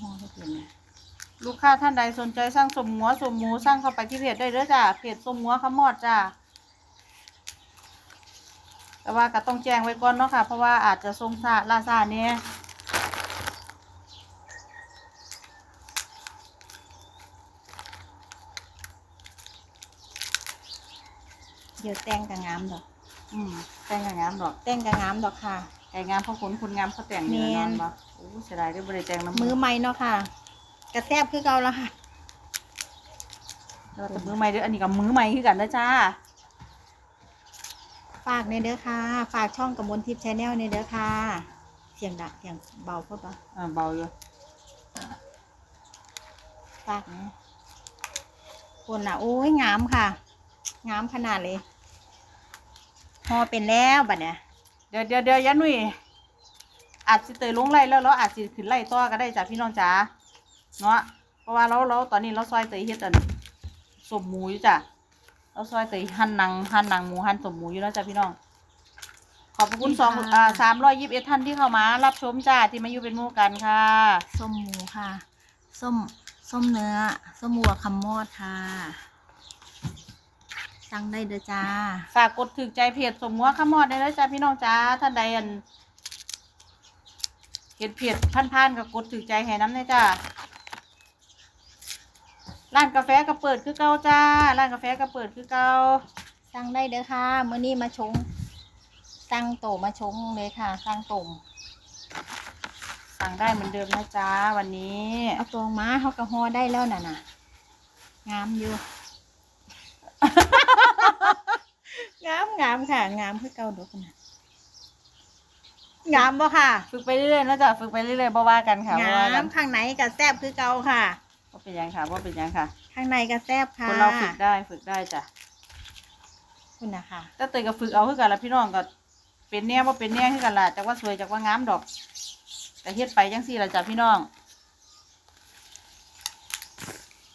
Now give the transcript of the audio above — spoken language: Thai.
ห่อให้เป็นไงลูกค้าท่านใดสนใจสร้างสมหัวสมหมูสร้างเข้าไปที่เพจได้เด้อจ้าเพจสมหัวขมอดจ้าแต่ว่าก็ต้องแจ้งไว้ก่อนเนาะค่ะ เพราะว่าอาจจะทรงซาลาซาเนี่ยเดี๋ยวแต่งกับงามดอก อืมแต่งงามดอก แต่งกับงามดอกค่ะ ไก่งามเพราะขนคุณงามเขาแต่งเนื้อแม่นอนนบ่โอ้เสียดายได้บริแต่งน้ำมือใหม่เนาะค่ะ กระแซบคือเก่าแล้วค่ะ เราแต่มือใหม่เด้ออันนี้กับมือใหม่คือกันนะจ้า ฝากในเด้อค่ะ ฝากช่องกระมวลทิพย์ชแนลในเด้อค่ะ เสียงดังเสียงเบาพอปะอ่าเบาอยู่ฝากนะคนน่ะ โอ้ยงามค่ะ งามขนาดเลย พอเป็นแล้วบัดเนี่ย เดี๋ยวเดี๋ยวเดี๋ยวยันหนุ่ยอาจสิเตยลงไล่แล้วเราอาจสิขึ้นไล่ต่อก็ได้จ้ะพี่น้องจ๋าเนาะเพราะว่าเราเราตอนนี้เราซอยเตยเฮ็ดอันสมหมูอยู่จ้ะเราซอยเตยหั่นหนังหั่นหนังหมูหั่นสมหมูอยู่แล้วจ้ะพี่น้อง ขอบพระคุณสองอ่าสามร้อยยี่สิบเอ็ดท่านที่เข้ามา รับชมจ้าที่มาอยู่เป็นหมู่กันค่ะส้มหมูค่ะ ส้ม ส้มเนื้อ ส้มวัวคำมอดค่ะ สั่งได้เด้อจ้า ฝากกดถึกใจเพจสมหัวขมอดได้เลยจ้าพี่น้องจ้าท่านใดอันเห็นเพจพันๆก็กดถึกใจให้น้ำเลยจ้าร้านกาแฟก็เปิดคือเก่าจ้าร้านกาแฟก็เปิดคือเก่าสั่งได้เด้อค่ะมื้อนี้มาชงสั่งโตมาชงเลยค่ะสั่งต้มสั่งได้เหมือนเดิมนะจ้าวันนี้เอาตรงมาเขากระฮอได้แล้วน่ะน่ะงามอยู่ งามงามค่ะ งามคือเก่าดอกนะงามบ่ค่ะ ฝึกไปเรื่อยๆนะจ้าฝึกไปเรื่อยๆบ่ว่ากันค่ะบ่งาว่ากันมข้างไหนก็แซบคือเก่าค่ะว่าเป็นหยังค่ะว่าเป็นหยังค่ะ ข้างในก็แซบค่ะคนเราฝึกได้ฝึกได้จ้ะคุณนะคะแต่เตยก็ฝึกเอาคือกันละพี่น้องก็เป็นแน่ว่าเป็นแน่คือกันล่ะจากว่าสวยจากว่างามดอกแต่เฮ็ดไปจังซี่ล่ะจ้ะพี่น้อง